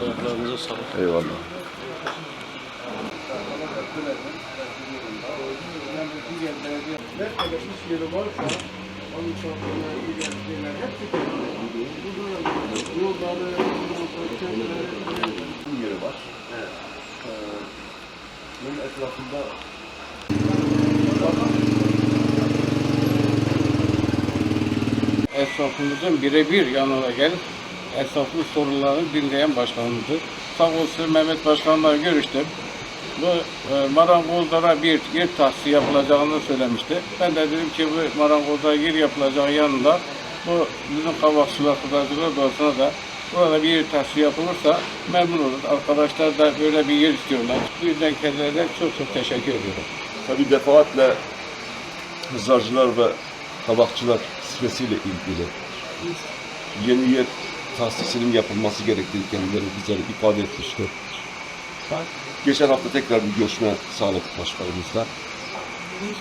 Ayaklarınıza sağlık. Eyvallah. Bir yeri var. Ee, bunun etrafında esnafımızın birebir yanına gelip esnafın sorunlarını dinleyen başkanımızdır. Sağ olsun Mehmet Başkan'la görüştüm. Bu e, marangozlara bir yer tahsisi yapılacağını söylemişti. Ben de dedim ki bu marangozlara yer yapılacağı yanında bu bizim kavakçılar, kızarcılar doğasına da burada bir yer tahsisi yapılırsa memnun oluruz. Arkadaşlar da böyle bir yer istiyorlar. Bu yüzden kendilerine çok çok teşekkür ediyorum. tabii defaatle hızarcılar ve tabakçılar sitesiyle ilgili yeni yer tahsisinin yapılması gerektiğini kendileri bize ifade etmişti. Geçen hafta tekrar bir görüşme sağladık başkanımızla.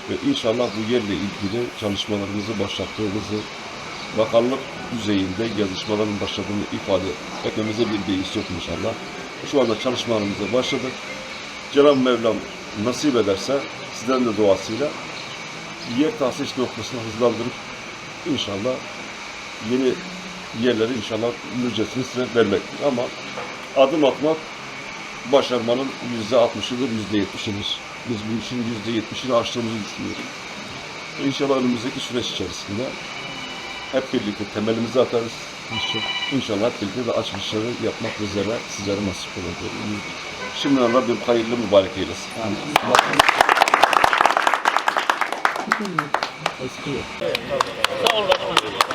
Ve inşallah bu yerle ilgili çalışmalarımızı başlattığımızı bakanlık düzeyinde yazışmaların başladığını ifade etmemize bir beis yok inşallah. Şu anda çalışmalarımıza başladık. Cenab-ı Mevlam nasip ederse sizlerin de duasıyla yer tahsis noktasını hızlandırıp inşallah yeni yerleri inşallah müjdesini size vermektir. Ama adım atmak başarmanın yüzde altmışıdır, yüzde yetmişidir. Biz bu işin yüzde yetmişini aştığımızı düşünüyoruz. İnşallah önümüzdeki süreç içerisinde hep birlikte temelimizi atarız. İnşallah hep birlikte de açılışları yapmak bizlere, sizlere nasip olur. Şimdiden Rabbim hayırlı mübarek eylesin. Sağ